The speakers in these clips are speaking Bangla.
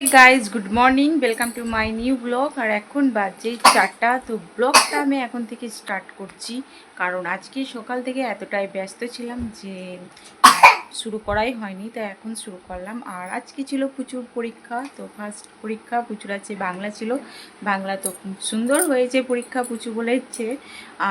Guys good morning welcome to my new blog আর এখন বাজে চারটা, তো ব্লগটা আমি এখন থেকে স্টার্ট করছি। কারণ আজকে সকাল থেকে এতটাই ব্যস্ত ছিলাম যে শুরু করাই হয়নি তাই এখন শুরু করলাম। আর আজকে ছিল প্রচুর পরীক্ষা তো ফার্স্ট পরীক্ষা প্রচুর আছে বাংলা ছিল। বাংলা তো খুব সুন্দর হয়েছে পরীক্ষা পুচু বলেছে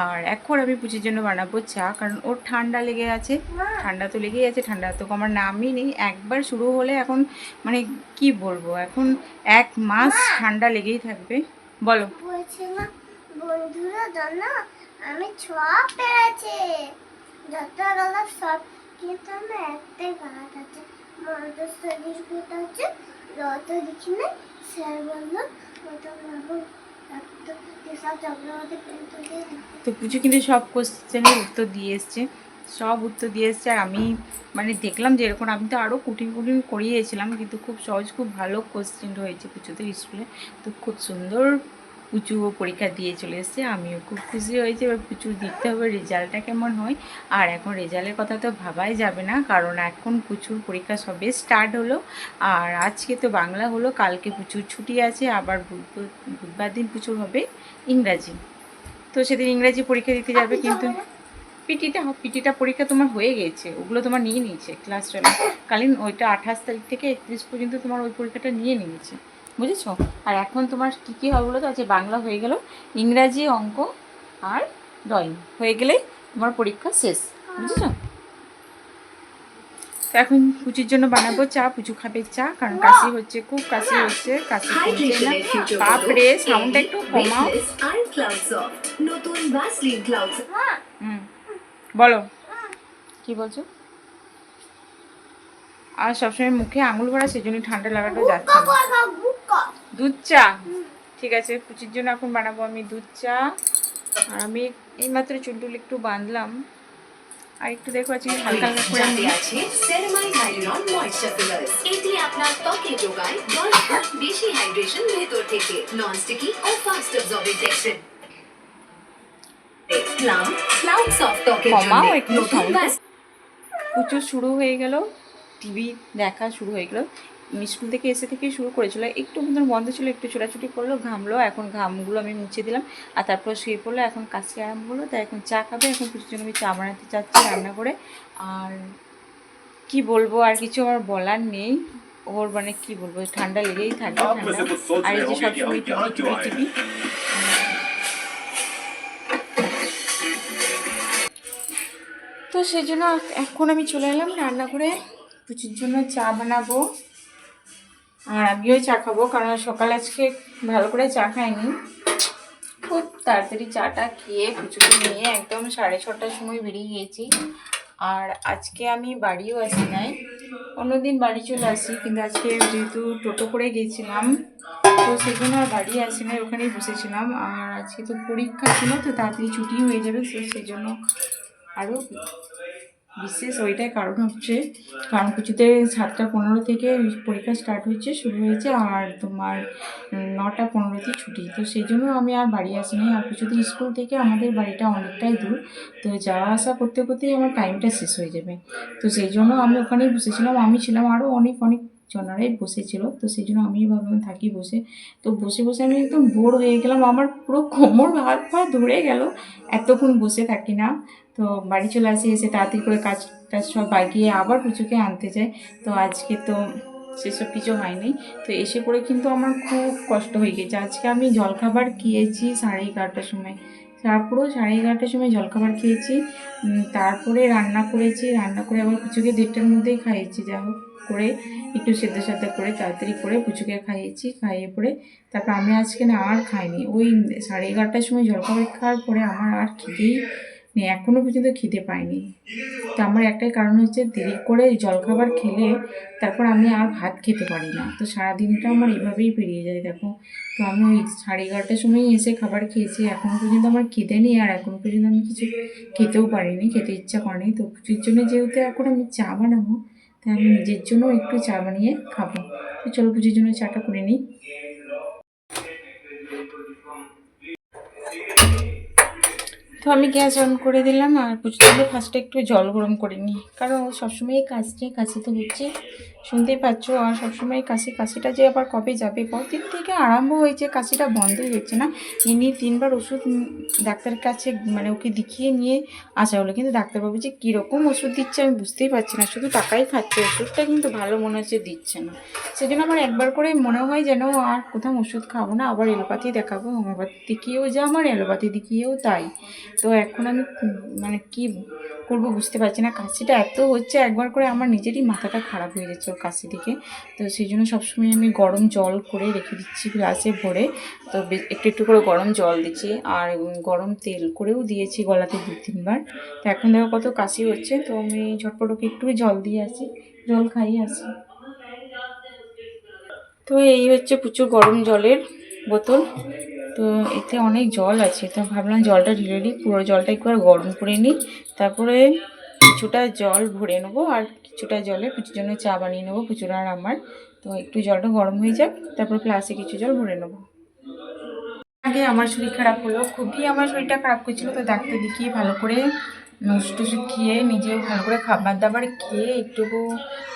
আর এখন আমি পুচুর জন্য বানাবো চা কারণ ওর ঠান্ডা লেগে আছে। ঠান্ডা তো লেগেই আছে ঠান্ডা তো আমার নামই নেই। একবার শুরু হলে এখন মানে কি বলব এখন এক মাস ঠান্ডা লেগেই থাকবে। বলো। বন্ধুরা জানো আমি সব পেরেছি। যত সব একটাই আছে না স্যার বলল তো পুজো কিন্তু সব কোশ্চেনের উত্তর দিয়ে এসছে, সব উত্তর দিয়ে এসছে। আর আমি মানে দেখলাম যে এরকম আমি তো আরও কঠিন কঠিন করিয়েছিলাম, কিন্তু খুব সহজ, খুব ভালো কোশ্চেন হয়েছে পুজোতে স্কুলে তো খুব সুন্দর পুচু পরীক্ষা দিয়ে চলে এসছে আমিও খুব খুশি হয়েছি। এবার পুচু দেখতে হবে রেজাল্টটা কেমন হয়। আর এখন রেজাল্টের কথা তো ভাবাই যাবে না কারণ এখন পুচুর পরীক্ষা সবে স্টার্ট হলো। আর আজকে তো বাংলা হলো কালকে পুচুর ছুটি আছে আবার বুধ- বুধবার দিন পুচুর হবে ইংরাজি। তো সেদিন ইংরাজি পরীক্ষা দিতে যাবে কিন্তু পিটিটা পিটিটা পরীক্ষা তোমার হয়ে গেছে ওগুলো তোমার নিয়ে নিয়েছে ক্লাস টুয়েলভ কালীন ওইটা আঠাশ তারিখ থেকে একত্রিশ পর্যন্ত তোমার ওই পরীক্ষাটা নিয়ে নিয়েছে। বুঝেছ? আর এখন তোমার কী কী হবে বলো তো? আছে বাংলা হয়ে গেল। ইংরাজি অঙ্ক আর ড্রয়িং। হয়ে গেলে তোমার পরীক্ষা শেষ। বুঝেছ? তো এখন পুচুর জন্য বানাবো চা। পুচু খাবে চা কারণ কাশি হচ্ছে খুব কাশি হচ্ছে কাশি কমছে না। বাপরে সাউন্ডটা একটু কমাও। হুম। বলো। কি বলছো? আর সবসময় মুখে আঙুল ভরা সেই জন্য ঠান্ডা লাগাটা যাচ্ছে না। দুধ চা? ঠিক আছে পুচির জন্য এখন বানাবো আমি দুধ চা। আর আমি এইমাত্র চুলটুল একটু বাঁধলাম। আর একটু দেখো আজকে হালকা হালকা করে আমি আছে এটি আপনার ত্বকে যোগায় বেশি হাইড্রেশন ভেতর থেকে। নন স্টিকি ও ফাস্ট অ্যাবজর্বিং টেক্সচার শুরু হয়ে গেল। টিভি দেখা শুরু হয়ে গেল। স্কুল থেকে এসে থেকে শুরু করেছিল। একটু মতন বন্ধ ছিল, একটু ছোটাছুটি করল, ঘামলো, এখন ঘামগুলো আমি মুছে দিলাম। আর তারপর শুয়ে পড়ল, এখন কাশি আরাম হলো, তাই এখন চা খাবে, এখন কিছুর জন্য আমি চা বানাতে চাচ্ছি রান্না করে। আর কি বলব, আর কিছু আমার বলার নেই। ওর মানে কি বলব, ঠান্ডা লেগেই থাকবে আর এই যে সবসময় টিপি তো সেই জন্য এখন আমি চলে এলাম রান্না করে। পুচির জন্য চা বানাবো। আর আমিও চা খাব, কারণ সকাল আজকে ভালো করে চা খাইনি। খুব তাড়াতাড়ি চাটা খেয়ে পুচুকে নিয়ে একদম সাড়ে ছটার সময় বেরিয়ে গিয়েছি আর আজকে আমি বাড়িও আসি নাই। অন্যদিন বাড়ি চলে আসি, কিন্তু আজকে যেহেতু টোটো করে গেছিলাম, তো সেই জন্য আর বাড়ি আসি নাই, ওখানেই বসেছিলাম। আর আজকে তো পরীক্ষা ছিল, তো তাড়াতাড়ি ছুটি হয়ে যাবে, তো সেই জন্য আরও বিশেষ ওইটাই কারণ হচ্ছে, কারণ কিছুতে সাতটা পনেরো থেকে পরীক্ষা স্টার্ট হয়েছে, শুরু হয়েছে আর তোমার নটা পনেরোতে ছুটি। তো সেই জন্য আমি আর বাড়ি আসিনি। আর কিছুতে স্কুল থেকে আমাদের বাড়িটা অনেকটাই দূর। তো যাওয়া আসা করতে করতেই আমার টাইমটা শেষ হয়ে যাবে। তো সেই জন্য আমি ওখানেই বসেছিলাম। আমি ছিলাম আরও অনেক অনেক জনারাই বসেছিল। তো সেই জন্য আমি ভাবলাম থাকি বসে। তো বসে বসে আমি একদম বোর হয়ে গেলাম। আমার পুরো কোমর হাত পা ধরে গেল। এতক্ষণ বসে থাকি না। তো বাড়ি চলে আসি, এসে তাড়াতাড়ি করে কাজ টাজ সব বাগিয়ে আবার পুজোকে আনতে যায়। তো আজকে তো সেসব কিছু হয়নি। তো এসে পড়ে কিন্তু আমার খুব কষ্ট হয়ে গেছে। আজকে আমি জলখাবার খেয়েছি সাড়ে এগারোটার সময়। তারপরেও সাড়ে এগারোটার সময় জলখাবার খেয়েছি। তারপরে রান্না করেছি। রান্না করে আবার পুচুকে দেড়টার মধ্যেই খাইয়েছি। যা হোক করে, একটু সেদ্ধ সেদ্ধ করে, তাড়াতাড়ি করে পুচুকে খাইয়েছি। খাইয়ে পরে তারপর আমি আজকে না আর খাইনি। ওই সাড়ে এগারোটার সময় জলখাবার খাওয়ার পরে আমার আর নেই এখনও পর্যন্ত খিদে পাইনি। তো আমার একটাই কারণ হচ্ছে দেরি করে জলখাবার খেলে তারপর আমি আর ভাত খেতে পারি না। তো সারাদিনটা আমার এভাবেই পেরিয়ে যায়, দেখো। তো আমি ওই সাড়ে এগারোটার সময় এসে খাবার খেয়েছি এখনও পর্যন্ত আমার খিদে নেই আর এখনও পর্যন্ত আমি কিছু খেতেও পারিনি, খেতে ইচ্ছা করেনি তো পুজোর জন্য যেহেতু এখন আমি চা বানাবো, তাই আমি নিজের জন্য একটু চা বানিয়ে খাব। তো চলো পুজোর জন্য চাটা করে নিই। তো আমি গ্যাস অন করে দিলাম আর পুজোর দিয়ে ফার্স্টে একটু জল গরম করে নিই। কারণ সবসময় নিয়ে কাজে তো হচ্ছে শুনতেই পাচ্ছ? আর সবসময় কাশি, কাশিটা যে আবার কবে যাবে? কদিন থেকে আরম্ভ হয়েছে, কাশিটা বন্ধই হচ্ছে না। ইনি তিনবার ওষুধ ডাক্তারের কাছে মানে ওকে দেখিয়ে নিয়ে আসা হলো। কিন্তু ডাক্তারবাবু যে কীরকম ওষুধ দিচ্ছে আমি বুঝতেই পারছি না। শুধু টাকাই খাচ্ছে, ওষুধটা কিন্তু ভালো মনে হচ্ছে দিচ্ছে না। সেজন্য আমার একবার করে মনে হয় যেন আর কোথাও ওষুধ খাব না, আবার এলোপাথি দেখাবো, হোমিওপ্যাথি দেখিয়েও যা আমার এলোপাথি দেখিয়েও তাই। তো এখন আমি মানে কি করব বুঝতে পারছি না। কাশিটা এত হচ্ছে, একবার করে আমার নিজেরই মাথাটা খারাপ হয়ে যাচ্ছে। কাশি থেকে। তো সেই জন্য সবসময় আমি গরম জল করে রেখে দিচ্ছি গ্লাসে ভরে। তো একটু একটু করে গরম জল দিচ্ছি আর গরম তেল করেও দিয়েছি গলাতে দু তিনবার। তো এখন দেখো কত কাশি হচ্ছে। তো আমি ঝটপট ওকে একটু জল দিয়ে আসি। জল খাইয়ে আসি। তো এই হচ্ছে প্রচুর গরম জলের বোতল। তো এতে অনেক জল আছে। তো ভাবলাম জলটা ঢেলে নিই পুরো জলটা একবার গরম করে নিই। তারপরে কিছুটা জল ভরে নেব আর কিছুটা জলে পুচুর জন্য চা বানিয়ে নেব পুচুর আর আমার। তো একটু জলটা গরম হয়ে যাক, তারপর প্লাসে কিছু জল ভরে নেব। আগে আমার শরীর খারাপ হলো, খুবই আমার শরীরটা খারাপ করছিল, তো ডাক্তার দেখিয়ে ভালো করে নষ্ট খেয়ে নিজেও ভালো করে খাবার দাবার খেয়ে একটু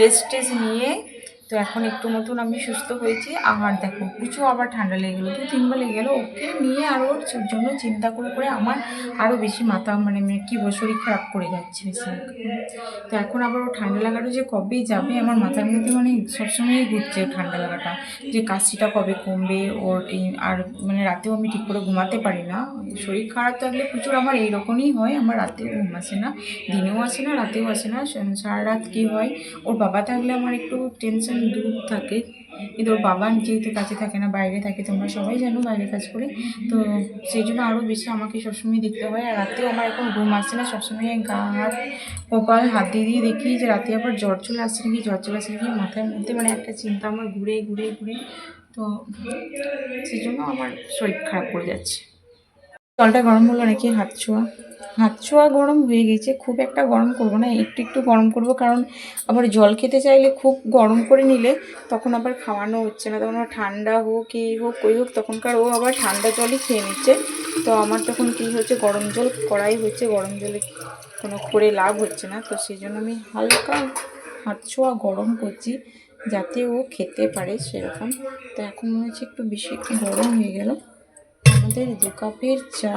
রেস্ট টেস্ট নিয়ে তো এখন একটু মতন আমি সুস্থ হয়েছি। আর দেখো, কিছু আবার ঠান্ডা লেগে গেলো দু তিনবার লেগে গেলো। ওকে নিয়ে আর ওর জন্য চিন্তা করে করে আমার আরও বেশি মাথা মানে কী শরীর খারাপ করে যাচ্ছে বেশি তো এখন আবার ও ঠান্ডা লাগাটা যে কবে যাবে, আমার মাথার মধ্যে মানে সবসময়ই ঘুরছে ঠান্ডা লাগাটা। যে কাশিটা কবে কমবে, ওর এই আর মানে রাতেও আমি ঠিক করে ঘুমাতে পারি না। শরীর খারাপ থাকলে প্রচুর আমার এইরকমই হয়, আমার রাতেও ঘুম আসে না, দিনেও আসে না, রাতেও আসে না। সারা রাত কী হয়, ওর বাবা থাকলে আমার একটু টেনশন দূর থাকে। কিন্তু ওর বাবা যেহেতু কাছে থাকে না, বাইরে থাকে তোমরা সবাই জানো বাইরে কাজ করে। তো সেই জন্য আরও বেশি আমাকে সবসময় দেখতে হয়। আর রাতেও আমার এখন ঘুম আসছে না, সবসময় গা, হাত, কপাল, হাত দিয়ে দিয়ে দেখি যে রাতে আবার জ্বর চলে আসছে নাকি, জ্বর চলে আসছে নাকি, মাথার মধ্যে মানে একটা চিন্তা আমার ঘুরে ঘুরে ঘুরে। তো সেই জন্য আমার শরীর খারাপ করে যাচ্ছে। জলটা গরম হলো নাকি হাত ছোঁয়া? হাত ছোঁয়া গরম হয়ে গেছে, খুব একটা গরম করব না, একটু একটু গরম করব, কারণ আবার জল খেতে চাইলে খুব গরম করে নিলে তখন আবার খাওয়ানো হচ্ছে না, তখন ঠান্ডা হোক, এই হোক, ওই হোক, তখনকার ও আবার ঠান্ডা জলই খেয়ে নিচ্ছে। তো আমার তখন কী হচ্ছে, গরম জল করাই হচ্ছে, গরম জলে কোনো করে লাভ হচ্ছে না, তো সেই জন্য আমি হালকা হাত ছোঁয়া গরম করছি, যাতে ও খেতে পারে সেরকম। তো এখন মনে হচ্ছে একটু বেশি একটু গরম হয়ে গেল। আমাদের দু কাপের চা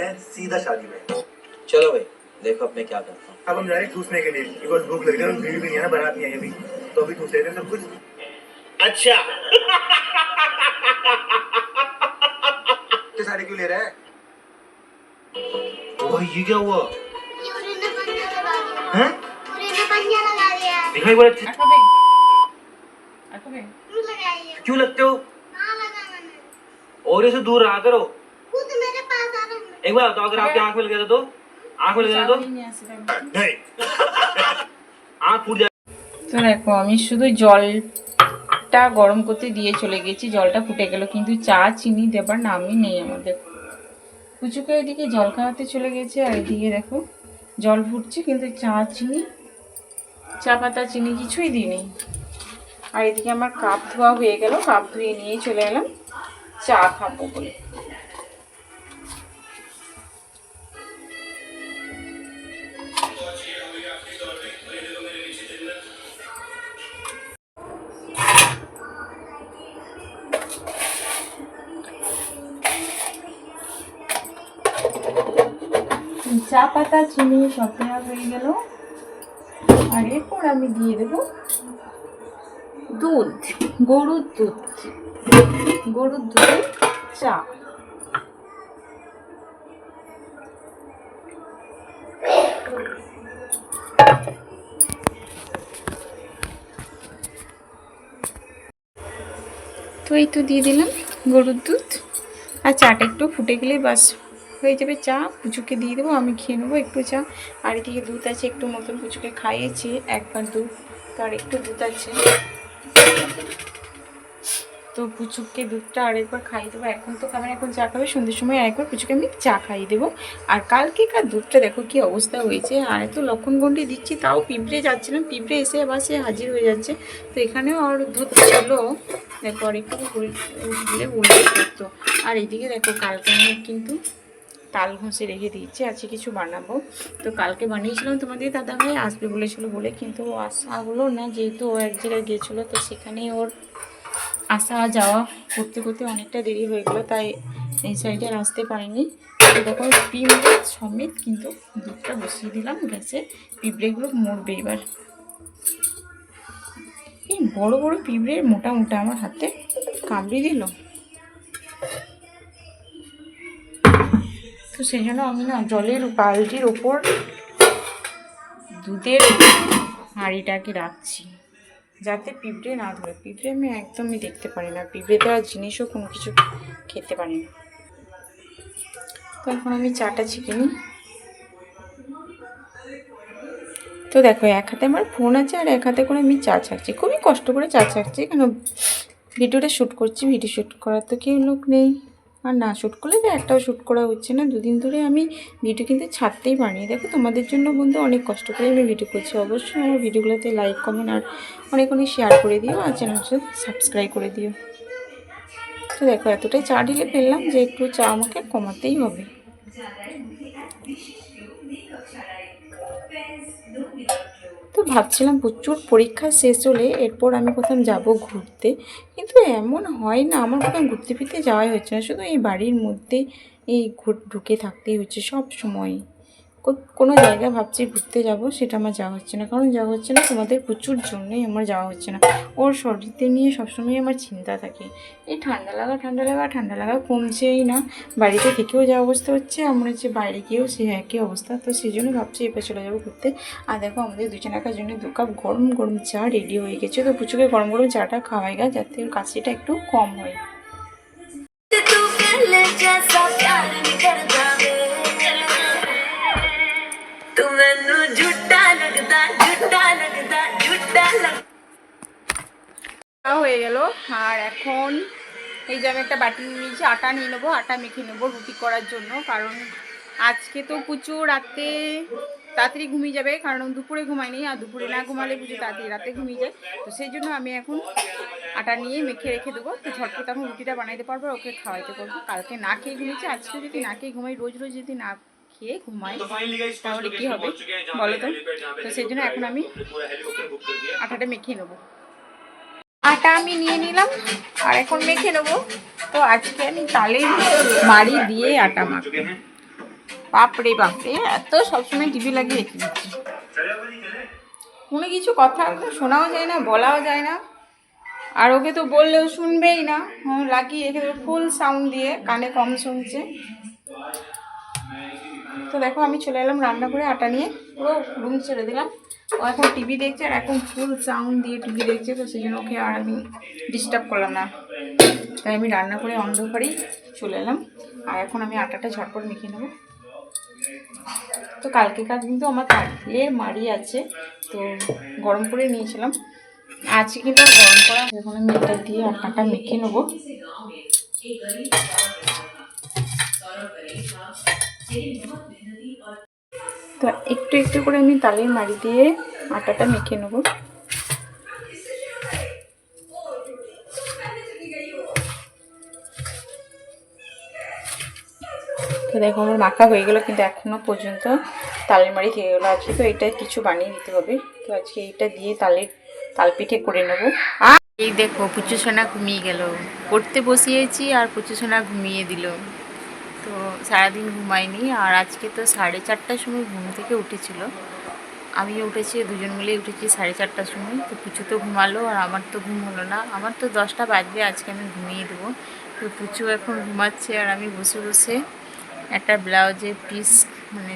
जाते हैं सीधा शादी में। चलो भाई देखो अब मैं क्या करता हूँ। अब हम जा रहे हैं ठूसने के लिए बिकॉज़ भूख लग रही है भी नहीं है ना बारात नहीं है अभी। तो अभी ठूस लेते हैं सब कुछ। अच्छा। तो साड़ी क्यों ले रहा है? भाई ये क्या हुआ? हैं? दिखाई बड़ा आँखों पे। आँखों क्यों लगाई है? क्यों लगते हो और इसे दूर रहा करो। खुद में एक बार बताओ अगर आपकी आंख में लग जाता तो आंख में लग जाता तो নিয়ে আসি তাহলে। नहीं आंख फूट जाए তো দেখো আমি শুধু জলটা গরম করতে দিয়ে চলে গেছি জলটা ফুটে গেল কিন্তু চা চিনি দেবার নামই নেই আমাদের কুচুকে এদিকে জল খাওয়াতে চলে গেছে আর এদিকে দেখো জল ফুটছে কিন্তু চা চিনি চা পাতা চিনি কিছুই দিইনি আর এদিকে আমার কাপ ধোয়া হয়ে গেল কাপ ধুয়ে নিয়ে চলে এলাম চা খাবো বলে চা পাতা চিনি, সব দেওয়া হয়ে গেল। আর এরপর আমি দিয়ে দেব দুধ, গরুর দুধ। গরুর দুধের চা। তো এই তো দিয়ে দিলাম গরুর দুধ। আর চাটা একটু ফুটে গেলে বাস। হয়ে যাবে চা পুচুকে দিয়ে দেবো, আমি খেয়ে নেব একটু চা। আর এদিকে দুধ আছে, একটু মতন পুচুকে খাইয়েছি, একবার দুধ তো আর একটু দুধ আছে। তো পুচুকে দুধটা আরেকবার খাইয়ে দেবো। এখন তো খাবার এখন চা খাবে, সন্ধ্যের সময় আরেকবার পুচুকে আমি চা খাইয়ে দেবো। আর কালকে কার দুধটা দেখো কি অবস্থা হয়েছে। আর এত লক্ষণ গন্ডি দিচ্ছি, তাও পিঁপড়ে যাচ্ছিলাম, পিঁপড়ে এসে আবার সে হাজির হয়ে যাচ্ছে। তো এখানেও আর দুধ ছিল। দেখো আর একটু উঠলে উল্টে করতো। আর এদিকে দেখো, কালকে আমি কিন্তু তাল ঘষে রেখে দিয়েছি, আজকে কিছু বানাবো। তো কালকে বানিয়েছিলাম তোমাদের দাদাভাই, আসবে বলেছিল বলে, কিন্তু আসা হলো না, যেহেতু ও এক জায়গায় গিয়েছিল, তো সেখানে ওর আসা যাওয়া করতে করতে অনেকটা দেরি হয়ে গেলো, তাই এই সাইডে আসতে পারিনি। তো দেখো, পিঁপড়ে সমেত কিন্তু দুধটা বসিয়ে দিলাম, গ্যাসে। পিঁপড়েগুলো মরবে এবার। এই বড় বড় পিঁপড়ে মোটা মোটা আমার হাতে কামড়ে দিল। তো সেই জন্য আমি না জলের বালতির ওপর দুধের হাঁড়িটাকে রাখছি, যাতে পিঁপড়ে না ধরে। পিঁপড়ে আমি একদমই দেখতে পারি না। পিঁপড়ে দেওয়া জিনিসও কোনো কিছু খেতে পারি না। তো এখন আমি চাটা ছেঁকে নিই। তো দেখো, এক হাতে আমার ফোন আছে আর এক হাতে করে আমি চা ছাকছি। খুবই কষ্ট করে চা ছাকছি, কেন ভিডিওটা শ্যুট করছি, ভিডিও শ্যুট করার তো কেউ লোক নেই। আর না শ্যুট করলে তো একটাও শ্যুট করা হচ্ছে না। দুদিন ধরে আমি ভিডিও কিন্তু ছাড়তেই পারিনি। দেখো, তোমাদের জন্য বন্ধু অনেক কষ্ট করে আমি ভিডিও করছি। অবশ্যই আমার ভিডিওগুলোতে লাইক কমেন্ট আর অনেক অনেক শেয়ার করে দিও আর চ্যানেলটা সাবস্ক্রাইব করে দিও। তো দেখো, এতটাই চা ঢেলে ফেললাম যে একটু চা আমাকে কমাতেই হবে। তো ভাবছিলাম প্রচুর পরীক্ষা শেষ হলে এরপর আমি কোথাও যাব ঘুরতে। কিন্তু এমন হয় না, আমার কোথাও ঘুরতে ফিরতে যাওয়াই হচ্ছে না। শুধু এই বাড়ির মধ্যে এই ঘুর- ঢুকে থাকতেই হচ্ছে সব সময়। কোনো জায়গায় ভাবছি ঘুরতে যাব, সেটা আমার যাওয়া হচ্ছে না। কারণ যাওয়া হচ্ছে না তোমাদের প্রচুর জন্যই আমার যাওয়া হচ্ছে না। ওর শরীরতে নিয়ে সবসময় আমার চিন্তা থাকে। এই ঠান্ডা লাগা ঠান্ডা লাগা ঠান্ডা লাগা কমছেই না। বাড়িতে থেকেও যা অবস্থা হচ্ছে, আমার হচ্ছে বাইরে গিয়েও সে একই অবস্থা। তো সেই জন্য ভাবছি এবার চলে যাব ঘুরতে। আর দেখো, আমাদের দুজনাকার জন্য দু কাপ গরম গরম চা রেডি হয়ে গেছে। তো পুচুকে গরম গরম চাটা খাওয়াই গা, যাতে কাশিটা একটু কম হয়। খাওয়া হয়ে গেল আর এখন এই যে আমি একটা বাটি নিয়েছি আটা নিয়ে নেব আটা মেখে নেব রুটি করার জন্য কারণ আজকে তো প্রচুর রাতে তাড়াতাড়ি ঘুমিয়ে যাবে কারণ দুপুরে ঘুমায়নি আর দুপুরে না ঘুমালে পুজো তাড়াতাড়ি রাতে ঘুমিয়ে যায় তো সেই জন্য আমি এখন আটা নিয়ে মেখে রেখে দেবো তো ঝটপট তখন রুটিটা বানাইতে পারব ওকে খাওয়াইতে পারব কালকে না খেয়ে ঘুমিয়েছি আজকে যদি না খেয়ে ঘুমাই রোজ রোজ যদি না খেয়ে ঘুমাই। তাহলে কী হবে? বলো তো। তো সেই জন্য এখন আমি আটাটা মেখে নেব। আটা আমি নিয়ে নিলাম আর এখন মেখে নেব। তো আজকে আমি তালের মাড়ি দিয়ে আটা মাখবো। বাপরে বাপরে এত সবসময় টিভি লাগিয়ে রেখে দিচ্ছি। কোনো কিছু কথা শোনাও যায় না বলাও যায় না। আর ওকে তো বললেও শুনবেই না। লাগিয়ে রেখে ফুল সাউন্ড দিয়ে কানে কম শুনছে। তো দেখো আমি চলে এলাম রান্না করে আটা নিয়ে। পুরো রুম ছেড়ে দিলাম। ও এখন টিভি দেখছে আর এখন ফুল সাউন্ড দিয়ে টিভি দেখছে, তো সেই জন্য ওকে আর আমি ডিস্টার্ব করলাম না। তাই আমি রান্না করে অন্ধকারেই চলে এলাম। আর এখন আমি আটাটা ঝটপট মেখে নেব। তো কালকে কাজ কিন্তু আমার তালের মাড়ি আছে, তো গরম করে নিয়েছিলাম। আজকে কিন্তু গরম করা এখন আমি এটা দিয়ে আটাটা মেখে নেব। তো একটু একটু করে আমি তালের মাড়ি দিয়ে আটাটা মেখে নেব। তো দেখো, আমার মাখা হয়ে গেলো কিন্তু এখনও পর্যন্ত তালের মাড়ি থেকে গেলো। আজকে তো এটা কিছু বানিয়ে দিতে হবে। তো আজকে এইটা দিয়ে তালের তাল পিঠে করে নেব। আর এই দেখো, পুচু সোনা ঘুমিয়ে গেল। পড়তে বসিয়েছি আর পুচু সোনা ঘুমিয়ে দিল। তো সারাদিন ঘুমাইনি আর আজকে তো সাড়ে চারটার সময় ঘুম থেকে উঠেছিল। আমি উঠেছি, দুজন মিলে উঠেছি সাড়ে চারটার সময়। তো পুচু তো ঘুমালো আর আমার তো ঘুম হলো না। আমার তো দশটা বাজবে, আজকে আমি ঘুমিয়ে দেবো। তো পুচু এখন ঘুমাচ্ছে আর আমি বসে বসে একটা ব্লাউজের পিস মানে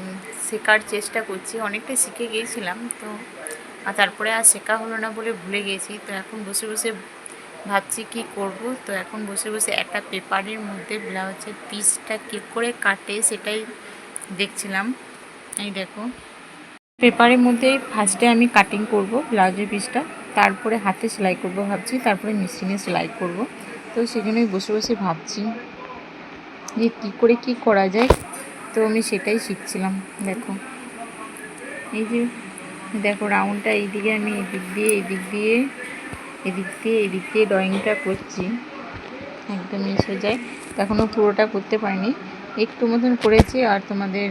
শেখার চেষ্টা করছি। অনেকটাই শিখে গিয়েছিলাম তো, আর তারপরে আর শেখা হলো না বলে ভুলে গেছি তো এখন বসে বসে ভাবছি কি করব। তো এখন বসে বসে একটা পেপারের মধ্যে ব্লাউজের পিসটা কী করে কাটে সেটাই দেখছিলাম। এই দেখো। পেপারের মধ্যে ফার্স্টে আমি কাটিং করব ব্লাউজের পিসটা, তারপরে হাতে সেলাই করব ভাবছি, তারপরে মেশিনে সেলাই করব। তো সেই জন্যই বসে বসে ভাবছি যে কী করে কি করা যায়। তো আমি সেটাই শিখছিলাম, দেখো। এই যে, দেখো রাউন্ডটা এইদিকে আমি এদিক দিয়ে এদিক দিয়ে এদিক দিয়ে এদিক দিয়ে ড্রয়িংটা করছি। একদম এসে যায়। এখনও পুরোটা করতে পারিনি। একটু মতন করেছি আর তোমাদের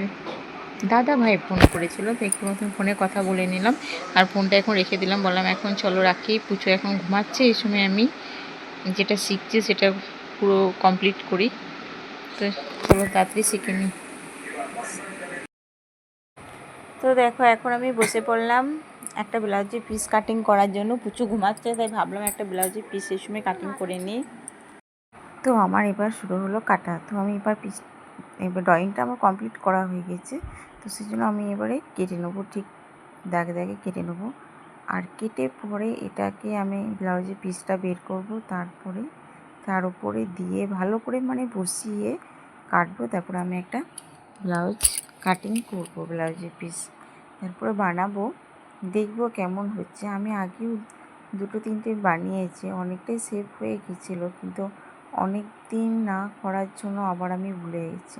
দাদা ভাই ফোন করেছিল, তো একটু মতন ফোনে কথা বলে নিলাম। আর ফোনটা এখন রেখে দিলাম, বললাম এখন চলো রাখি। পুজো এখন ঘুমাচ্ছে, এই সময় আমি যেটা শিখছি সেটা পুরো কমপ্লিট করি। তো চলো তাড়াতাড়ি শিখে নিই। তো দেখো, এখন আমি বসে পড়লাম। একটা ব্লাউজের পিস কাটিং করার জন্য পুচু ঘুমাচ্ছে, তাই ভাবলাম একটা ব্লাউজের পিস এই সময় কাটিং করে নিই। তো আমার এবার শুরু হলো কাটা। তো আমি এবার পিস এবার ড্রয়িংটা আমার কমপ্লিট করা হয়ে গেছে। তো সেই জন্য আমি এবারে কেটে নেব, ঠিক দাগে দাগে কেটে নেব। আর কেটে পরে এটাকে আমি ব্লাউজের পিসটা বের করব, তারপরে তার উপরে দিয়ে ভালো করে মানে বসিয়ে কাটবো। তারপরে আমি একটা ব্লাউজ কাটিং করব ব্লাউজের পিস তারপরে বানাবো। দেখব কেমন হচ্ছে। আমি আগেও দুটো তিনটে বানিয়েছি, অনেকটাই সেভ হয়ে গেছিল, কিন্তু অনেক দিন না করার জন্য আবার আমি ভুলে গেছি।